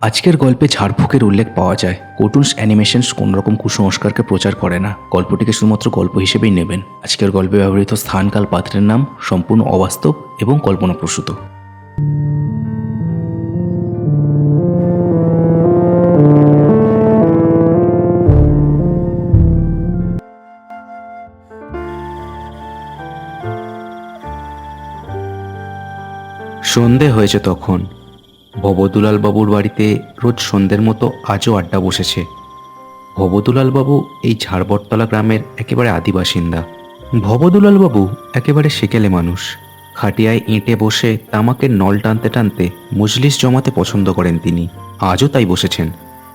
আজকের গল্পে ঝাড়ফুঁকের উল্লেখ পাওয়া যায়। কার্টুনস, অ্যানিমেশনস কোনোরকম কুসংস্কারকে প্রচার করে না। গল্পটিকে শুধুমাত্র গল্প হিসেবেই নেবেন। আজকের গল্পে ব্যবহৃত স্থানকাল পাত্রের নাম সম্পূর্ণ অবাস্তব এবং কল্পনাপ্রসূত। সন্ধে হয়েছে তখন। বাবুর বাড়িতে রোজ সন্ধ্যের মতো আজও আড্ডা বসেছে। বাবু এই ঝাড়বটতলা গ্রামের একেবারে আদিবাসিন্দা। বাবু একেবারে সেকেলে মানুষ। খাটিয়ায় এঁটে বসে তামাকের নল টানতে টানতে মজলিস জমাতে পছন্দ করেন তিনি। আজও তাই বসেছেন।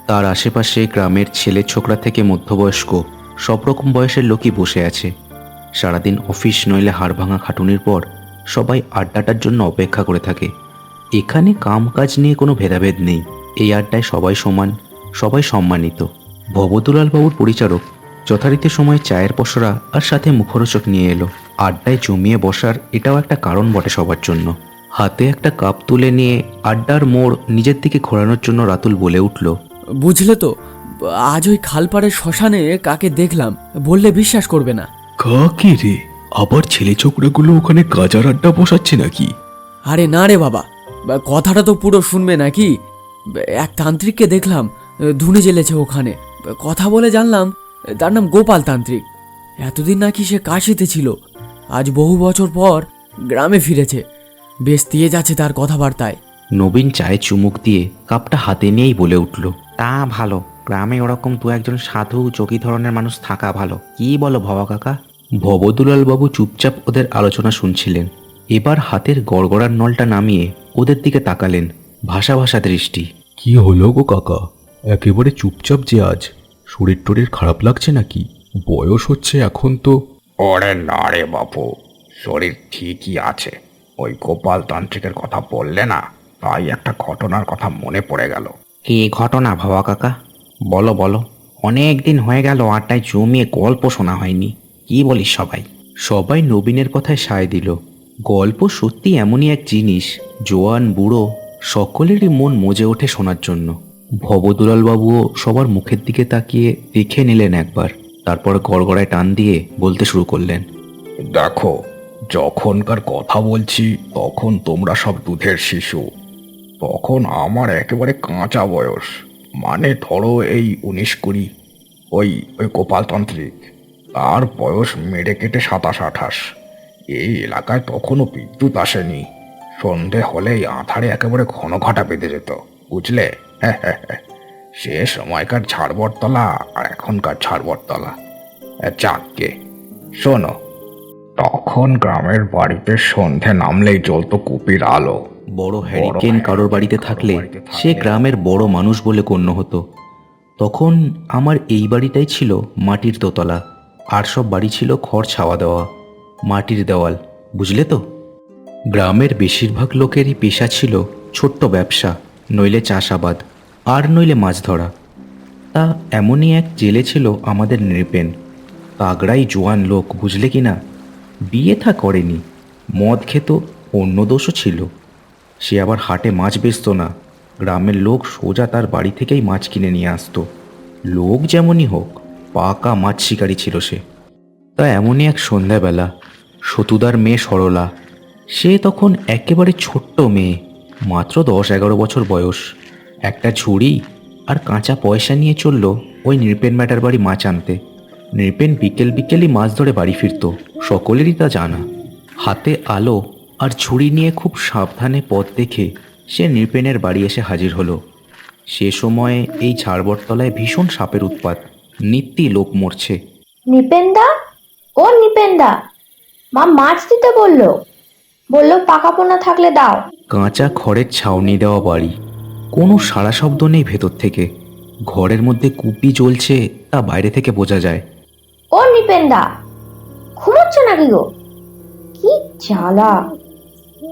তার আশেপাশে গ্রামের ছেলে ছোকরা থেকে মধ্যবয়স্ক সব রকম বয়সের লোকই বসে আছে। সারাদিন অফিস নইলে হাড় ভাঙা খাটুনির পর সবাই আড্ডাটার জন্য অপেক্ষা করে থাকে। এখানে কাম কাজ নিয়ে কোনো ভেদাভেদ নেই। এই আড্ডায় সবাই সমান সবাই সম্মানিত। বাবুর পরিচারক যথারীতি সময় চায়ের পসরা আর সাথে মুখরোচক নিয়ে এলো। আড্ডায় জমিয়ে বসার এটাও একটা কারণ বটে সবার জন্য। হাতে একটা কাপ তুলে নিয়ে আড্ডার মোড় নিজের দিকে ঘোরানোর জন্য রাতুল বলে উঠল বুঝলে তো আজ ওই খালপাড়ের শ্মশানে কাকে দেখলাম বললে বিশ্বাস করবে না। কাকে রে? আবার ছেলে ছোকরাগুলো ওখানে গাজার আড্ডা বসাচ্ছে নাকি? আরে না রে বাবা কথাটা তো পুরো শুনবে নাকি? এক তান্ত্রিককে দেখলাম, ধুনে জ্বেলেছে ওখানে। কথা বলে জানলাম, তার নাম গোপাল তান্ত্রিক। এতদিন নাকি সে কাশিতে ছিল, আজ বহু বছর পর গ্রামে ফিরেছে। বেশ দিয়ে যাচ্ছে তার কথাবার্তায়। নবীন চায়ে চুমুক দিয়ে কাপটা হাতে নিয়েই বলে উঠল, তা ভালো, গ্রামে ওরকম দু একজন সাধু চকি ধরনের মানুষ থাকা ভালো। কি বলো ভবা কাকা? ভবদুলাল বাবু চুপচাপ ওদের আলোচনা শুনছিলেন। এবার হাতের গড়গড়ার নলটা নামিয়ে ওদের দিকে তাকালেন ভাষা ভাষা দৃষ্টি। কি হলো গো কাকা? একেবারে চুপচাপ যে আজ। শরীর টরীর খারাপ লাগছে নাকি? বয়স হচ্ছে এখন তো। ওরে না রে বাপু শরীর ঠিকই আছে। ওই গোপাল তান্ত্রিকের কথা বললে না তাই একটা ঘটনার কথা মনে পড়ে গেল। কি ঘটনা ভাবা কাকা? বলো বলো। অনেক দিন হয়ে গেল আড্ডায় জমিয়ে গল্প শোনা হয়নি। কি বলিস সবাই? সবাই নবীনের কথায় সায় দিল। গল্প সত্যি এমনই এক জিনিস, জোয়ান, বুড়ো, সকলেরই মন মজে ওঠে শোনার জন্য। ভবদুলাল বাবুও সবার মুখের দিকে তাকিয়ে দেখে নিলেন একবার, তারপর গড়গড়ায় টান দিয়ে বলতে শুরু করলেন, দেখো, যখনকার কথা বলছি, তখন তোমরা সব দুধের শিশু। তখন আমার একেবারে কাঁচা বয়স। মানে ধরো এই উনিশ কুড়ি, ওই ওই গোপালতান্ত্রিক। তার বয়স মেরে কেটে সাতাশ, আঠাশ। এই এলাকায় তখনও বিদ্যুৎ আসেনি। সন্ধে হলেই আধারে একেবারে ঘন ঘটা বেঁধে যেত বুঝলে? সে সময়কার ঝাড়বটতলা আর এখনকার ঝাড়বটতলা। যাককে শোনো তখন গ্রামের বাড়িতে সন্ধে নামলেই জ্বলতো কুপির আলো। বড় হ্যারিকেন কারোর বাড়িতে থাকলে সে গ্রামের বড় মানুষ বলে গণ্য হতো। তখন আমার এই বাড়িটাই ছিল মাটির দোতলা। আর সব বাড়ি ছিল খড় ছাওয়া দেওয়া। মাটির দেওয়াল, বুঝলে তো? গ্রামের বেশিরভাগ লোকেরই পেশা ছিল ছোট্ট ব্যবসা, নইলে চাষাবাদ, আর নইলে মাছ ধরা। তা এমনই এক জেলে ছিল আমাদের নৃপেন। তাগড়াই জোয়ান লোক, বুঝলে কি না? বিয়ে থা করেনি, মদ খেত, অন্য দোষও ছিল। সে আবার হাটে মাছ বেচতো না, গ্রামের লোক সোজা তার বাড়ি থেকেই মাছ কিনে নিয়ে আসতো। লোক যেমনই হোক, পাকা মাছ শিকারী ছিল সে। তা এমনই এক সন্ধ্যাবেলা সতুদার মেয়ে সরলা। সে তখন একেবারে ছোট্ট মেয়ে, মাত্র দশ এগারো বছর বয়স। একটা ঝুড়ি আর কাঁচা পয়সা নিয়ে চলল ওই নৃপেন ম্যাটার বাড়ি মাছ আনতে। নৃপেন বিকেল বিকেলই মাছ ধরে বাড়ি ফিরত, সকলেরই তা জানা। হাতে আলো আর ঝুড়ি নিয়ে খুব সাবধানে পথ দেখে সে নৃপেনের বাড়ি এসে হাজির হলো। সে সময়ে এই ঝাড়বটতলায় ভীষণ সাপের উৎপাত নিত্যি লোক মরছে। নিপেনদা? ও নিপেনদা? মা মাছ দিতে বলল। বলল পাকা পোনা থাকলে দাও। কাঁচা খড়ের ছাউনি দেওয়া বাড়ি। কোনো সারা শব্দ নেই ভেতর থেকে। ঘরের মধ্যে কুপি জ্বলছে তা বাইরে থেকে বোঝা যায়। ও নিপেনদা ঘুমোচ্ছ নাকি গো? কি জ্বালা।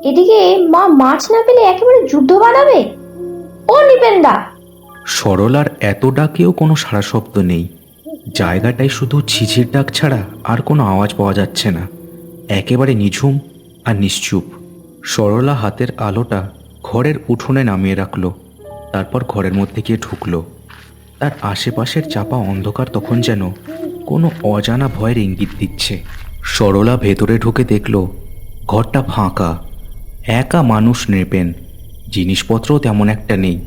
এদিকে মা মাছ না পেলে একেবারে যুদ্ধ বাঁধাবে ও নিপেনদা। সরলার এত ডাকেও কোনো সারা শব্দ নেই। জায়গাটায় শুধু ঝিঝির ডাক ছাড়া আর কোনো আওয়াজ পাওয়া যাচ্ছে না। একেবারে নিঝুম আর নিশ্চুপ। সরলা হাতের আলোটা ঘরের উঠোনে নামিয়ে রাখল, তারপর ঘরের মধ্যে গিয়ে ঢুকলো। তার আশেপাশের চাপা অন্ধকার তখন যেন কোনো অজানা ভয়ের ইঙ্গিত দিচ্ছে। সরলা ভেতরে ঢুকে দেখল, ঘরটা ফাঁকা। একা মানুষ নেবেন জিনিসপত্রও তেমন একটা নেই।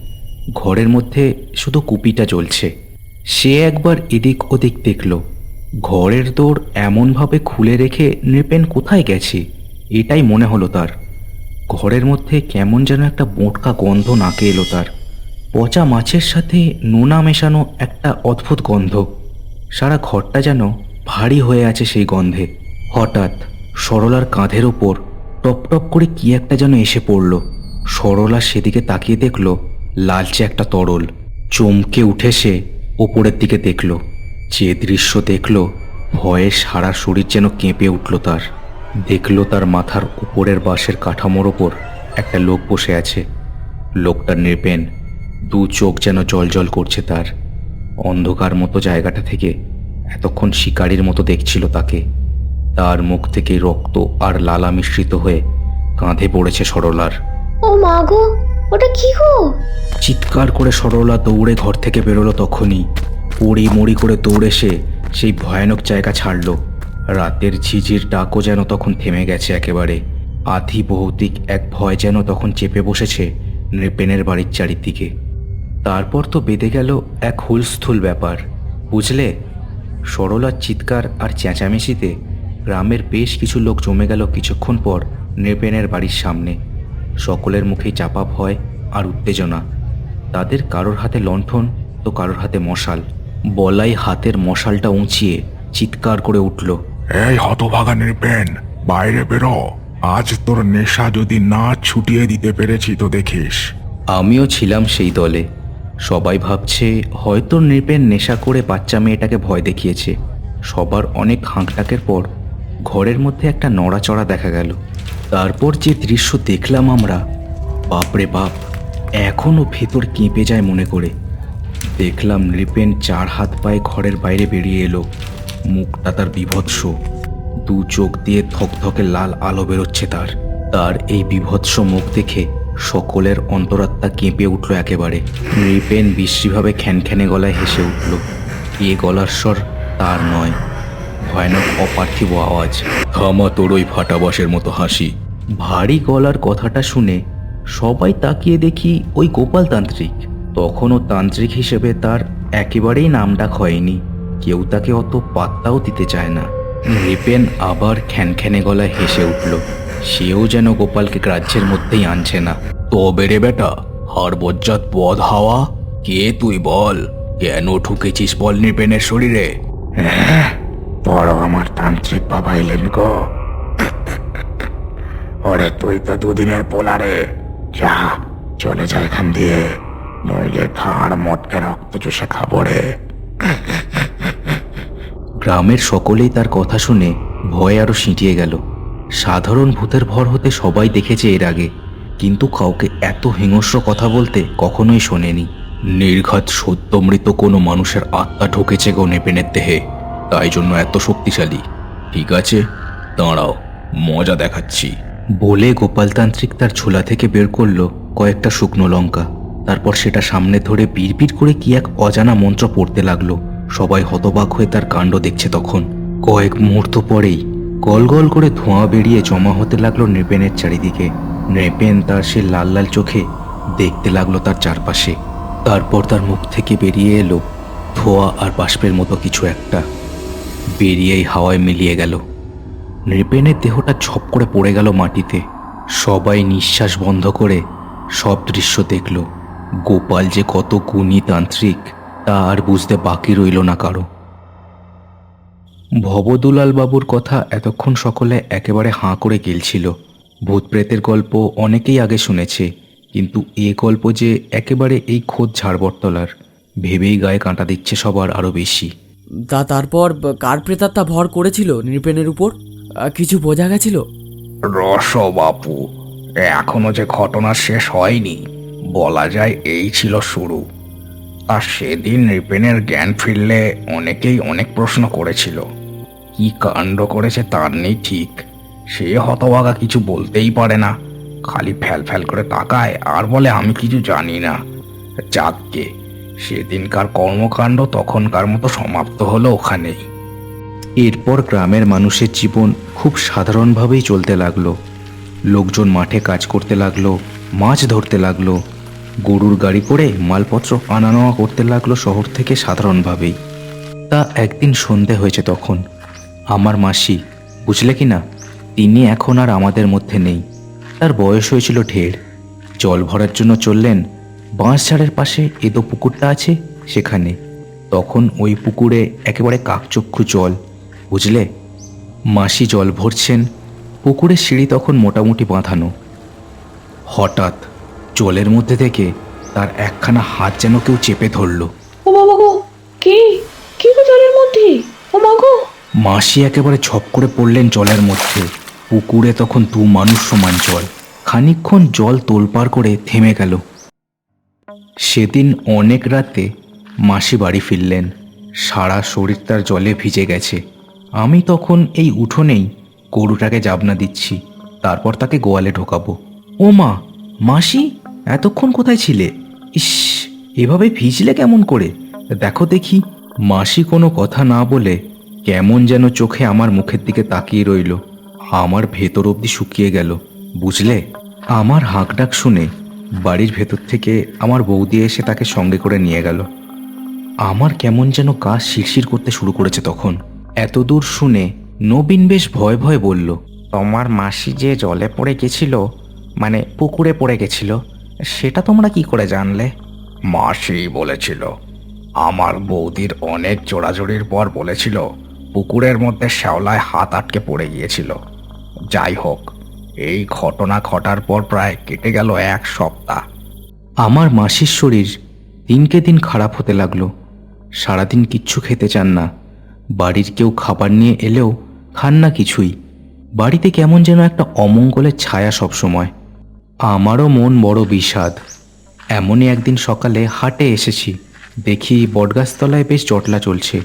ঘরের মধ্যে শুধু কুপিটা জ্বলছে। সে একবার এদিক ওদিক দেখল ঘরের দৌড় এমনভাবে খুলে রেখে নৃপেন কোথায় গেছে, এটাই মনে হলো তার। ঘরের মধ্যে কেমন যেন একটা বোটকা গন্ধ নাকে এলো তার। পচা মাছের সাথে নোনা মেশানো একটা অদ্ভুত গন্ধ। সারা ঘরটা যেন ভারী হয়ে আছে সেই গন্ধে। হঠাৎ সরলার কাঁধের ওপর টপ টপ করে কি একটা যেন এসে পড়ল। সরলা সেদিকে তাকিয়ে দেখল, লালচে একটা তরল। চমকে উঠে সে ওপরের দিকে দেখল। যে দৃশ্য দেখল ভয়ে সারা শরীর যেন কেঁপে উঠল তার। দেখল তার মাথার উপরের বাঁশের কাঠামোর ওপর একটা লোক বসে আছে। লোকটা নৃপেন দু চোখ যেন জল করছে তার। অন্ধকার মতো জায়গাটা থেকে এতক্ষণ শিকারীর মতো দেখছিল তাকে। তার মুখ থেকে রক্ত আর লালা মিশ্রিত হয়ে কাঁধে পড়েছে সরলার। ও মা গো ওটা কি গো? চিৎকার করে সরলা দৌড়ে ঘর থেকে বেরোলো তখনই। পড়ি মড়ি করে দৌড়ে সে সেই ভয়ানক জায়গা ছাড়ল। রাতের ঝিঝির ডাকও যেন তখন থেমে গেছে একেবারে। আধি ভৌতিক এক ভয় যেন তখন চেপে বসেছে নৃপেনের বাড়ির চারিদিকে। তারপর তো বেঁধে গেল এক হুলস্থুল ব্যাপার, বুঝলে? সরলার চিৎকার আর চেঁচামেচিতে গ্রামের বেশ কিছু লোক জমে গেল কিছুক্ষণ পর নৃপেনের বাড়ির সামনে। সকলের মুখে চাপা ভয় আর উত্তেজনা। তাদের কারোর হাতে লণ্ঠন তো কারোর হাতে মশাল। বলাই হাতের মশালটা উঁচিয়ে চিৎকার করে উঠল। এই হতভাগা নির্বেন বাইরে বেরো। আজ তোর নেশা যদি না ছুটিয়ে দিতে পেরেছি তো দেখিস। আমিও ছিলাম সেই দলে। সবাই ভাবছে হয়তো নৃপেন নেশা করে বাচ্চা মেয়েটাকে ভয় দেখিয়েছে। সবার অনেক হাঁকটাকের পর ঘরের মধ্যে একটা নড়াচড়া দেখা গেল। তারপর যে দৃশ্য দেখলাম আমরা বাপরে বাপ এখনও ভেতর কেঁপে যায় মনে করে। দেখলাম নৃপেন চার হাত পায়ে ঘরের বাইরে বেরিয়ে এলো। মুখটা তার বিভৎস। দু চোখ দিয়ে থকথকে লাল আলো বেরোচ্ছে তার। তার এই বিভৎস মুখ দেখে সকলের অন্তরাত্মা কেঁপে উঠল একেবারে। নৃপেন বিশ্রীভাবে খ্যানখ্যানে গলায় হেসে উঠল। এ গলার স্বর তার নয়, ভয়ানক অপার্থিব আওয়াজ। থামা তোর ওই ফাটাবাসের মতো হাসি। ভারী গলার কথাটা শুনে সবাই তাকিয়ে দেখি ওই গোপাল তান্ত্রিক তখনও তান্ত্রিক হিসেবে তার একেবারেই নামডাক হয়নি। কেউ তাকে অত পাত্তাও দিতে চায় না। নৃপেন আবার খ্যানখ্যানে গলায় হেসে উঠল, সেও যেন গোপালকে গ্রাহ্যের মধ্যেই আনছে না। তবে রে বেটা হরবজ্জাত পদ হাওয়া? কে তুই বল? কেন ঠুকেছিস বল নৃপেনের শরীরে? বড় আমার তান্ত্রিক বাবা এলেন গো। ওরে তুই তো দুদিনের পোলারে। যা, চলে যা এখান দিয়ে। নইলে মটকে রক্ত গ্রামের সকলেই তার কথা শুনে ভয়ে আরও সিঁটিয়ে গেল। সাধারণ ভূতের ভর হতে সবাই দেখেছে এর আগে, কিন্তু কাউকে এত হিংস্র কথা বলতে কখনোই শোনেনি। নির্ঘাত সত্যমৃত কোনো মানুষের আত্মা ঢুকেছে গো নেপেনের দেহে, তাই জন্য এত শক্তিশালী। ঠিক আছে, দাঁড়াও, মজা দেখাচ্ছি। বলে গোপালতান্ত্রিক তার ছোলা থেকে বের করল কয়েকটা শুকনো লঙ্কা। তারপর সেটা সামনে ধরে বিড়বিড় করে কি এক অজানা মন্ত্র পড়তে লাগল। সবাই হতবাক হয়ে তার কাণ্ড দেখছে তখন। কয়েক মুহূর্ত পরেই গল গল করে ধোঁয়া বেরিয়ে জমা হতে লাগল নৃপেনের চারিদিকে। নৃপেন তার সে লাল লাল চোখে দেখতে লাগল তার চারপাশে। তারপর তার মুখ থেকে বেরিয়ে এলো ধোঁয়া আর বাষ্পের মতো কিছু একটা। বেরিয়েই হাওয়ায় মিলিয়ে গেল। নৃপেনের দেহটা ঝপ করে পড়ে গেল মাটিতে। সবাই নিঃশ্বাস বন্ধ করে সব দৃশ্য দেখল। গোপাল যে কত গুণী তান্ত্রিক তা আর বুঝতে বাকি রইল না কারও। ভবদুলাল বাবুর কথা এতক্ষণ সকলে একেবারে হাঁ করে গেলছিল। ভূত প্রেতের গল্প অনেকেই আগে শুনেছে কিন্তু এ গল্প যে একেবারে এই খোদ ঝাড়বটতলার ভেবেই গায়ে কাঁটা দিচ্ছে সবার আরও বেশি। তা তারপর কার প্রেতাত্মা ভর করেছিল নৃপেনের উপর? কিছু বোঝা গেছিল? রস বাপু এখনও যে ঘটনা শেষ হয়নি। বলা যায় এই ছিল শুরু। আর সেদিন রিপেনের জ্ঞান ফিরলে অনেকেই অনেক প্রশ্ন করেছিল। কি কাণ্ড করেছে তার নেই ঠিক। সে হতভাগা কিছু বলতেই পারে না। খালি ফ্যাল ফ্যাল করে তাকায়, আর বলে, আমি কিছু জানি না। যাককে সেদিনকার কর্মকাণ্ড তখনকার মতো সমাপ্ত হলো ওখানেই। এরপর গ্রামের মানুষের জীবন খুব সাধারণভাবেই চলতে লাগল। লোকজন মাঠে কাজ করতে লাগল, মাছ ধরতে লাগল গরুর গাড়ি করে মালপত্র আনা নেওয়া করতে লাগল শহর থেকে সাধারণভাবেই। তা একদিন সন্ধে হয়েছে তখন। আমার মাসি, বুঝলে কি না, তিনি এখন আর আমাদের মধ্যে নেই। তার বয়স হয়েছিল ঢের। জল ভরার জন্য চললেন বাঁশঝাড়ের পাশে এদো পুকুরটা আছে সেখানে। তখন ওই পুকুরে একেবারে কাকচক্ষু জল, বুঝলে? মাসি জল ভরছেন, পুকুরের সিঁড়ি তখন মোটামুটি বাঁধানো। হঠাৎ জলের মধ্যে থেকে তার একখানা হাত যেন কেউ চেপে ধরলো। ও বাবা গো কি? কি গো জলের মধ্যে? ও মা গো। মাসি একেবারে ছপ করে পড়লেন জলের মধ্যে। পুকুরে তখন দু মানুষ সমান জল খানিকক্ষণ জল তোলপাড় করে থেমে গেল। সেদিন অনেক রাতে মাসি বাড়ি ফিরলেন। সারা শরীর তার জলে ভিজে গেছে। আমি তখন এই উঠোনেই গরুটাকে জাবনা দিচ্ছি তারপর তাকে গোয়ালে ঢোকাবো। ও মা মাসি? এতক্ষণ কোথায় ছিলে? ইস, এভাবে ভিজলে কেমন করে? দেখো দেখি, মাসি কোনো কথা না বলে কেমন যেন চোখে আমার মুখের দিকে তাকিয়ে রইল। আমার ভেতর অবধি শুকিয়ে গেল, বুঝলে? আমার হাঁক ডাক শুনে বাড়ির ভেতর থেকে আমার বৌদি এসে তাকে সঙ্গে করে নিয়ে গেল। আমার কেমন যেন গা শিরশির করতে শুরু করেছে তখন। এত দূর শুনে নবীন বেশ ভয় ভয় বলল, তোমার মাসি যে জলে পড়ে গেছিল মানে পুকুরে পড়ে গেছিল সেটা তোমরা কি করে জানলে? মাসি বলেছিল আমার বৌদির অনেক জোড়াজোড়ির পর বলেছিল পুকুরের মধ্যে শ্যাওলায় হাত আটকে পড়ে গিয়েছিল। যাই হোক এই ঘটনা ঘটার পর প্রায় কেটে গেল এক সপ্তাহ। আমার মাসির শরীর দিনকে দিন খারাপ হতে লাগল। সারাদিন কিচ্ছু খেতে চান না। বাড়ির কেউ খাবার নিয়ে এলেও খান না কিছুই। বাড়িতে কেমন যেন একটা অমঙ্গলের ছায়া সবসময়। আমারও মন বড় বিষাদ। এমনই একদিন সকালে হাটে এসেছি। দেখি বটগাছতলায় বেশ জটলা চলছে।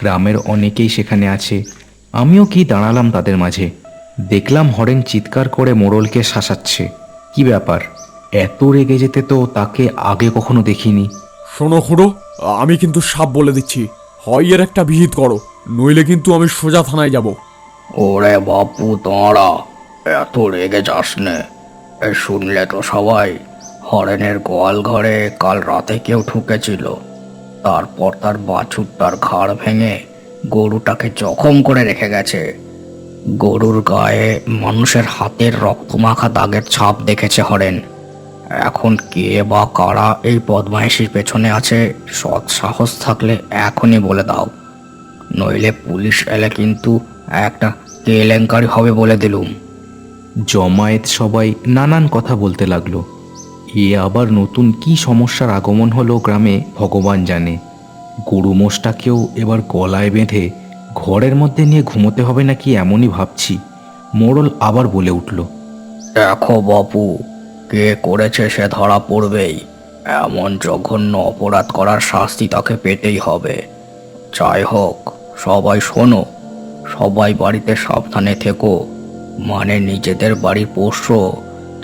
গ্রামের অনেকেই সেখানে আছে। আমিও কি দাঁড়ালাম তাদের মাঝে? দেখলাম হরেন চিৎকার করে মোড়লকে শাসাচ্ছে। কি ব্যাপার? এত রেগে যেতে তো তাকে আগে কখনো দেখিনি। শোনো খুড়ো আমি কিন্তু সাপ বলে দিচ্ছি। হয় এর একটা বিহিত করো নইলে কিন্তু আমি সোজা থানায় যাব। ওরে বাপু তোরা এত রেগে যাস নে। শুনলে তো সবাই, হরেনের গোয়াল ঘরে কাল রাতে কেউ ঢুকেছিল। তারপর তার বাছুর তার ঘাড় ভেঙে গরুটাকে জখম করে রেখে গেছে। গরুর গায়ে মানুষের হাতের রক্তমাখা দাগের ছাপ দেখেছে হরেন। এখন কে বা কারা এই বদমাইশির পেছনে আছে, সৎ সাহস থাকলে এখনই বলে দাও। নইলে পুলিশ এলে কিন্তু একটা কেলেঙ্কারি হবে বলে দিলুম। জমায়েত সবাই নানান কথা বলতে লাগল। এ আবার নতুন কি সমস্যার আগমন হলো গ্রামে, ভগবান জানে। গরু মোষটাকেও এবার গলায় বেঁধে ঘরের মধ্যে নিয়ে ঘুমোতে হবে নাকি এমনই ভাবছি, মোড়ল আবার বলে উঠল। দেখো বাপু, কে করেছে সে ধরা পড়বেই। এমন জঘন্য অপরাধ করার শাস্তি তাকে পেতেই হবে। যাই হোক, সবাই শোনো, সবাই বাড়িতে সাবধানে থেকো। মানে নিজেদের বাড়ির পোষ্য।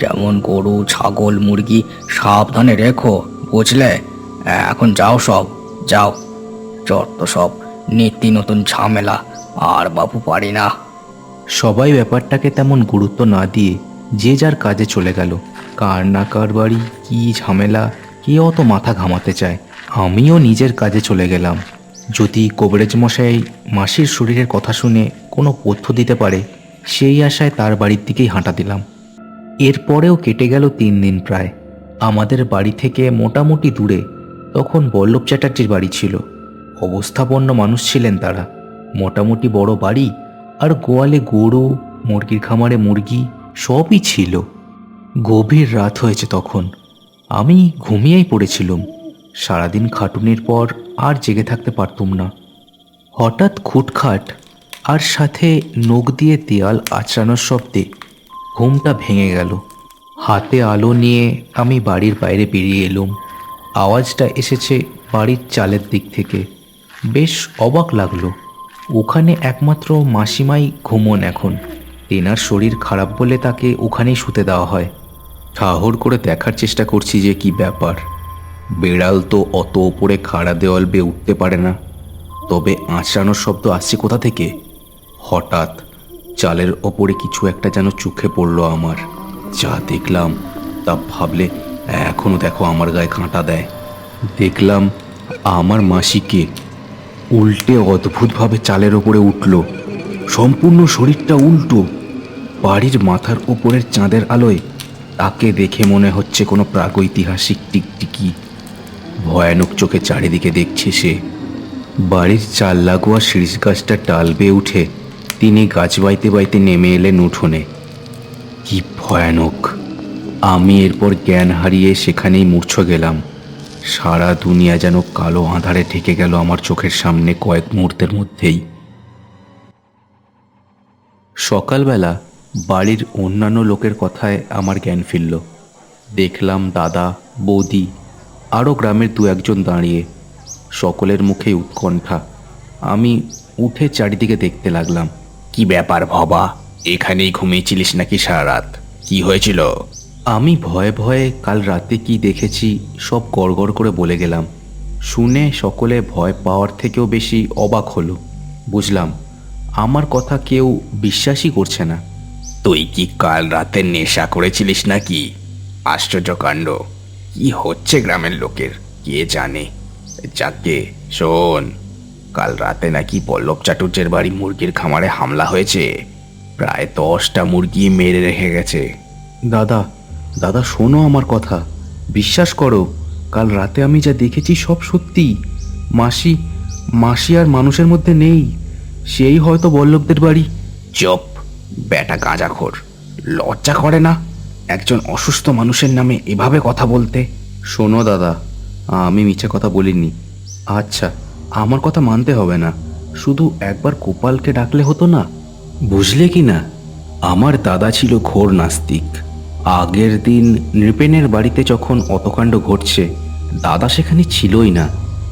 যেমন গরু, ছাগল, মুরগি, সাবধানে রেখো, বুঝলে? এখন যাও সব, যাও। যত সব, নিত্য নতুন ঝামেলা, আর বাবু পারি না। সবাই ব্যাপারটাকে তেমন গুরুত্ব না দিয়ে যে যার কাজে চলে গেল। কার না কার বাড়ি, কি ঝামেলা, কে অত মাথা ঘামাতে চায়? আমিও নিজের কাজে চলে গেলাম। যদি কবরেজ মশাই মাসির শরীরের কথা শুনে কোনো পথ্য দিতে পারে সেই আশায় তার বাড়ির দিকেই হাঁটা দিলাম। এরপরেও কেটে গেল তিন দিন প্রায়। আমাদের বাড়ি থেকে মোটামুটি দূরে তখন বল্লভ চ্যাটার্জির বাড়ি ছিল। অবস্থাপন্ন মানুষ ছিলেন তারা। মোটামুটি বড় বাড়ি আর গোয়ালে গরু, মুরগির খামারে মুরগি সবই ছিল। গভীর রাত হয়েছে তখন। আমি ঘুমিয়েই পড়েছিলুম। সারাদিন খাটুনির পর আর জেগে থাকতে পারতুম না। হঠাৎ খুটখাট আর সাথে নখ দিয়ে দেয়াল আঁচড়ানোর শব্দে ঘুমটা ভেঙে গেল। হাতে আলো নিয়ে আমি বাড়ির বাইরে বেরিয়ে এলুম। আওয়াজটা এসেছে বাড়ির চালের দিক থেকে। বেশ অবাক লাগল। ওখানে একমাত্র মাসিমাই ঘুমন এখন। তেনার শরীর খারাপ বলে তাকে ওখানেই শুতে দেওয়া হয়। ঠাহর করে দেখার চেষ্টা করছি যে কি ব্যাপার। বেড়াল তো অত ওপরে খাড়া দেওয়াল বেয়ে উঠতে পারে না। তবে আঁচড়ানোর শব্দ আসছে কোথা থেকে? হঠাৎ চালের ওপরে কিছু একটা যেন চোখে পড়ল আমার। যা দেখলাম, তা ভাবলে এখনও দেখো আমার গায়ে কাঁটা দেয়। দেখলাম আমার মাসিকে উল্টে অদ্ভুতভাবে চালের ওপরে উঠল। সম্পূর্ণ শরীরটা উল্টো। বাড়ির মাথার ওপরের চাঁদের আলোয় তাকে দেখে মনে হচ্ছে কোনো প্রাগৈতিহাসিক টিকটিকি। ভয়ানক চোখে চারিদিকে দেখছে সে। বাড়ির চাল লাগোয়া শিরিষ গাছটা টাল বেয়ে উঠে তিনি গাছ বাইতে বাইতে নেমে এলেন উঠোনে। কি ভয়ানক! আমি এরপর জ্ঞান হারিয়ে সেখানেই মূর্ছ গেলাম। সারা দুনিয়া যেন কালো আঁধারে ঢেকে গেল আমার চোখের সামনে কয়েক মুহূর্তের মধ্যেই। সকালবেলা বাড়ির অন্যান্য লোকের কথায় আমার জ্ঞান ফিরল। দেখলাম দাদা, বৌদি, আরও গ্রামের দু একজন দাঁড়িয়ে। সকলের মুখেই উৎকণ্ঠা। আমি উঠে চারিদিকে দেখতে লাগলাম। কি ব্যাপার ভবা? এখানেই ঘুমিয়েছিলিস নাকি সারা রাত? কি হয়েছিল? আমি ভয়ে ভয়ে কাল রাতে কি দেখেছি সব গড়গড় করে বলে গেলাম। শুনে সকলে ভয় পাওয়ার থেকেও বেশি অবাক হলো। বুঝলাম আমার কথা কেউ বিশ্বাসই করছে না। তুই কি কাল রাতে নেশা করেছিলিস নাকি? আশ্চর্য কাণ্ড। কি হচ্ছে গ্রামের লোকের? কে জানে? যাকে? শোন। কাল রাতে নাকি পল্লব চাটুর্যের বাড়ি মুরগির খামারে হামলা হয়েছে। প্রায় দশটা মুরগি মেরে রেখে গেছে। দাদা দাদা শোনো আমার কথা। বিশ্বাস করো কাল রাতে আমি যা দেখেছি সব সত্যি। মাসি মাসি আর মানুষের মধ্যে নেই। সেই হয়তো বল্লভদের বাড়ি। চপ বেটা গাঁজাখোর। লজ্জা করে না? একজন অসুস্থ মানুষের নামে এভাবে কথা বলতে। শোনো দাদা আমি মিছে কথা বলিনি। আচ্ছা। আমার কথা মানতে হবে না। শুধু একবার গোপালকে ডাকলে হতো না। বুঝলে কি না, আমার দাদা ছিল ঘোর নাস্তিক। আগের দিন নৃপেনের বাড়িতে যখন অতকাণ্ড ঘটছে, দাদা সেখানে ছিলই না।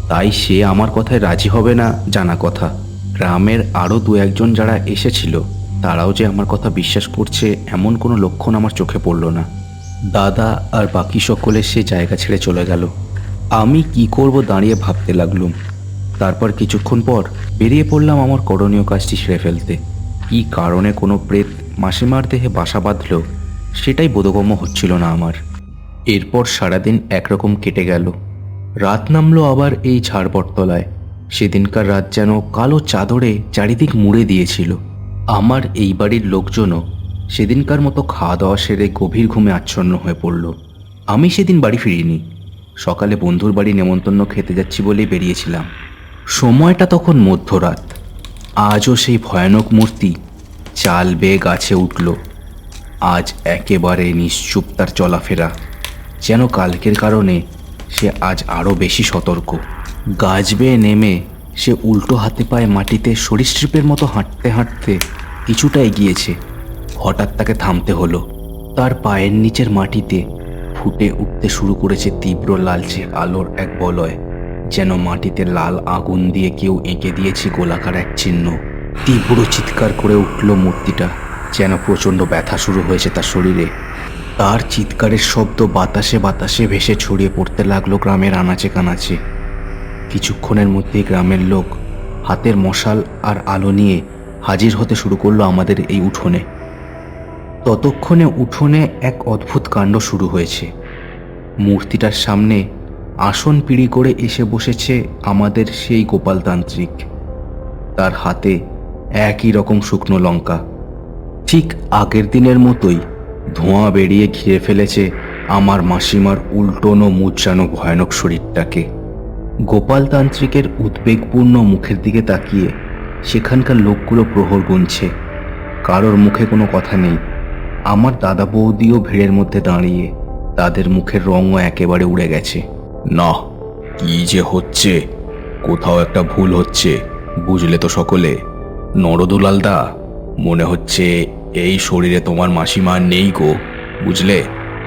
তাই সে আমার কথায় রাজি হবে না জানা কথা। গ্রামের আরও দু একজন যারা এসেছিল, তারাও যে আমার কথা বিশ্বাস করছে এমন কোনো লক্ষণ আমার চোখে পড়ল না। দাদা আর বাকি সকলে সে জায়গা ছেড়ে চলে গেল। আমি কি করব দাঁড়িয়ে ভাবতে লাগলুম। তারপর কিছুক্ষণ পর বেরিয়ে পড়লাম আমার করণীয় কাজটি সেরে ফেলতে। কি কারণে কোনো প্রেত মাসিমার দেহে বাসা বাঁধল, সেটাই বোধগম্য হচ্ছিল না আমার। এরপর সারাদিন একরকম কেটে গেল। রাত নামলো আবার এই ঝাড়পটতলায়। সেদিনকার রাত যেন কালো চাদরে চারিদিক মুড়ে দিয়েছিল। আমার এই বাড়ির লোকজনও সেদিনকার মতো খাওয়া দাওয়া সেরে গভীর ঘুমে আচ্ছন্ন হয়ে পড়ল। আমি সেদিন বাড়ি ফিরিনি। সকালে বন্ধুর বাড়ি নেমন্তন্ন খেতে যাচ্ছি বলেই বেরিয়েছিলাম। সময়টা তখন মধ্যরাত। আজও সেই ভয়ানক মূর্তি চাল বেয়ে গাছে উঠল। আজ একেবারে নিশ্চুপ তার চলাফেরা। যেন কালকের কারণে সে আজ আরও বেশি সতর্ক। গাছ বেয়ে নেমে সে উল্টো হাতে পায়ে মাটিতে সরীসৃপের মতো হাঁটতে হাঁটতে কিছুটা এগিয়েছে। হঠাৎ তাকে থামতে হলো। তার পায়ের নিচের মাটিতে ফুটে উঠতে শুরু করেছে তীব্র লালচে আলোর এক বলয়। যেন মাটিতে লাল আগুন দিয়ে কেউ এঁকে দিয়েছে গোলাকার এক চিহ্ন। তীব্র চিৎকার করে উঠল মূর্তিটা, যেন প্রচণ্ড ব্যথা শুরু হয়েছে তার শরীরে। তার চিৎকারের শব্দ বাতাসে বাতাসে ভেসে ছড়িয়ে পড়তে লাগল গ্রামের আনাচে কানাচে। কিছুক্ষণের মধ্যেই গ্রামের লোক হাতের মশাল আর আলো নিয়ে হাজির হতে শুরু করল আমাদের এই উঠোনে। ততক্ষণে উঠোনে এক অদ্ভুত কাণ্ড শুরু হয়েছে। মূর্তিটার সামনে আসন পিড়ি করে এসে বসেছে আমাদের সেই গোপালতান্ত্রিক। তার হাতে একই রকম শুকনো লঙ্কা। ঠিক আগের দিনের মতোই ধোঁয়া বেরিয়ে ঘিরে ফেলেছে আমার মাসিমার উল্টোনো মুচানো ভয়ানক শরীরটাকে। গোপালতান্ত্রিকের উদ্বেগপূর্ণ মুখের দিকে তাকিয়ে সেখানকার লোকগুলো প্রহর গুনছে। কারোর মুখে কোনো কথা নেই। আমার দাদা বৌদিও ভিড়ের মধ্যে দাঁড়িয়ে তাদের মুখের রঙও একেবারে উড়ে গেছে। না, কি যে হচ্ছে? কোথাও একটা ভুল হচ্ছে, বুঝলে তো সকলে। নরদুলালদা, মনে হচ্ছে এই শরীরে তোমার মাসিমা নেই গো, বুঝলে?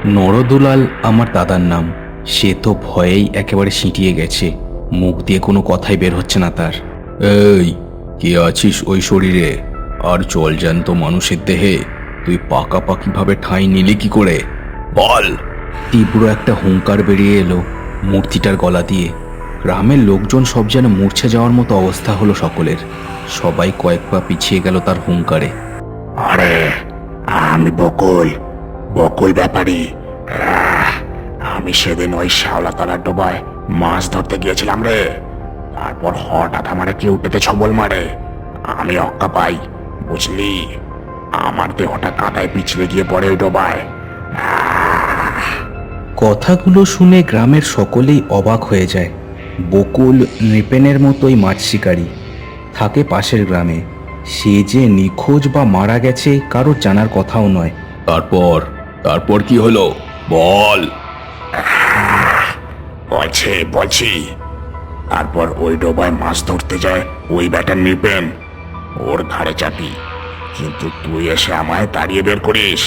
নরদুলাল আমার দাদার নাম, সে তো ভয়েই একেবারে সিঁটিয়ে গেছে, মুখ দিয়ে কোনো কথাই বের হচ্ছে না তার। এই, কে আছিস ওই শরীরে? আর জল জ্যান্ত মানুষের দেহে, তুই পাকাপাকি ভাবে ঠাঁই নিলি কি করে? বল। তীব্র একটা হুঙ্কার বেরিয়ে এলো। মূর্তিটার গলা দিয়ে। গ্রামের লোকজন সব যেন মূর্ছে যাওয়ার মতো অবস্থা হলো সকলের। সবাই কয়েক পা পিছিয়ে গেল তার হুঙ্কারে। আরে, আমি বকুল। বকুল ব্যাপারী। আমি সেদিন ওই শ্যাওলাতলার ডোবায় মাছ ধরতে গিয়েছিলাম রে। তারপর হঠাৎ আমার কেউ পেতে ছবল মারে। আমি অক্কা পাই, বুঝলি? আমার দেহটা কাদায় পিছলে গিয়ে পড়ে ওই ডোবায়। কথাগুলো শুনে গ্রামের সকলেই অবাক হয়ে যায়। বকুল নৃপেনের মতোই মাছ শিকারী। থাকে পাশের গ্রামে। সে যে নিখোঁজ বা মারা গেছে কারোর জানার কথাও নয়। তারপর? তারপর কি হলো? বল। বলছে বলছি। তারপর ওই ডোবায় মাছ ধরতে যায় ওই ব্যাটার নিপেন। ওর ঘাড়ে চাপি। কিন্তু তুই এসে আমায় তাড়িয়ে বের করিস।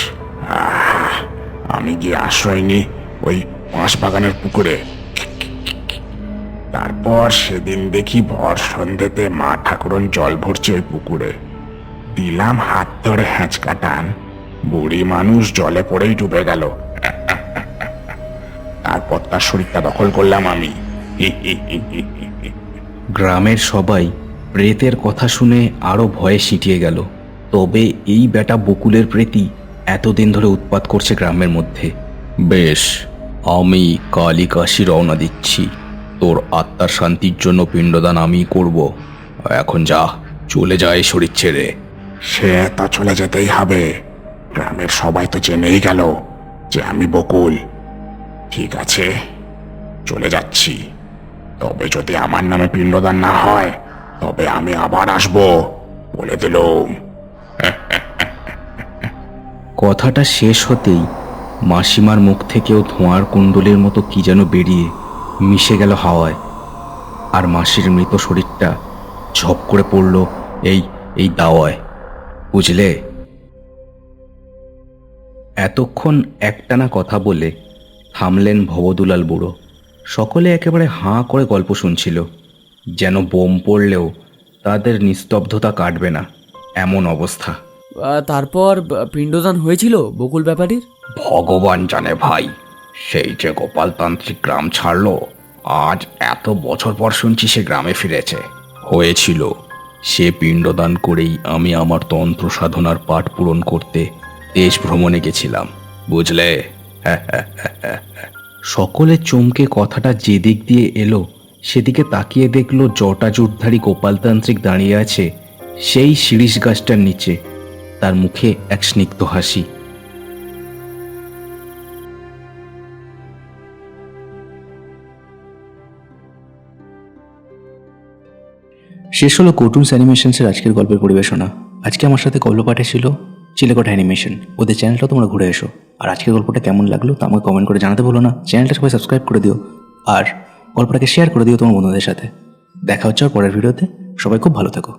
আহ, আমি গিয়ে আশ্রয় নি ওই পাঁচ বাগানের পুকুরে। তারপর সেদিন দেখি ভর সন্ধ্যেতে মা ঠাকুরন জল ভরছে ওই পুকুরে। দিলাম হাত ধরে হ্যাঁচকা টান বুড়ি মানুষ জলে পড়েই ডুবে গেল। তারপর তার শরীরটা দখল করলাম আমি। গ্রামের সবাই প্রেতের কথা শুনে আরও ভয়ে সিটিয়ে গেল। তবে এই বেটা বকুলের প্রেতি এতদিন ধরে উৎপাত করছে গ্রামের মধ্যে। বেশ আমি কালী কাশি রওনা দিচ্ছি। তোর আত্মার শান্তির জন্য পিণ্ডদান আমি করব। এখন যা চলে যায় শরীর ছেড়ে। সে তা চলে যেতেই হবে। গ্রামের সবাই তো জেনেই গেল যে আমি বকুল। ঠিক আছে চলে যাচ্ছি। তবে যদি আমার নামে পিণ্ডদান না হয় তবে আমি আবার আসব বলে দিলুম। কথাটা শেষ হতেই মাসিমার মুখ থেকেও ধোঁয়ার কুণ্ডলের মতো কি যেন বেরিয়ে মিশে গেল হাওয়ায়। আর মাসির মৃত শরীরটা ঝপ করে পড়ল এই এই দাওয়ায়। বুঝলে? এতক্ষণ একটানা কথা বলে থামলেন ভবদুলাল বুড়ো। সকলে একেবারে হাঁ করে গল্প শুনছিল, যেন বোম পড়লেও তাদের নিস্তব্ধতা কাটবে না, এমন অবস্থা। তারপর পিণ্ডদান হয়েছিল বকুল ব্যাপারীর? ভগবান জানে ভাই, সেই যে গোপালতান্ত্রিক গ্রাম ছাড়লো, আজ এত বছর পর শুনছি সে গ্রামে ফিরেছে। হয়েছিল। সে পিণ্ডদান করেই আমি আমার তন্ত্র সাধনার পাঠ পূরণ করতে দেশ ভ্রমণে গেছিলাম, বুঝলে? সকলে চমকে কথাটা যে দিক দিয়ে এলো, সেদিকে তাকিয়ে দেখল জটা জুটধারী গোপালতান্ত্রিক দাঁড়িয়ে আছে সেই শিরিষ গাছটার নিচে। তার মুখে এক স্নিগ্ধ হাসি। শেষ হলো কোটুনস অ্যানিমেশনসের আজকের গল্পের পরিবেশনা। আজকে আমার সাথে গল্প পাঠে ছিল চিলেকট অ্যানিমেশন ওদের চ্যানেলটা তোমরা ঘুরে এসো। আর আজকের গল্পটা কেমন লাগল তা আমাকে কমেন্ট করে জানাতে বলো না। চ্যানেলটা সবাই সাবস্ক্রাইব করে দিও। আর গল্পটাকে শেয়ার করে দিও তোমার বন্ধুদের সাথে। দেখা হচ্ছে আর পরের ভিডিওতে সবাই খুব ভালো থেকো।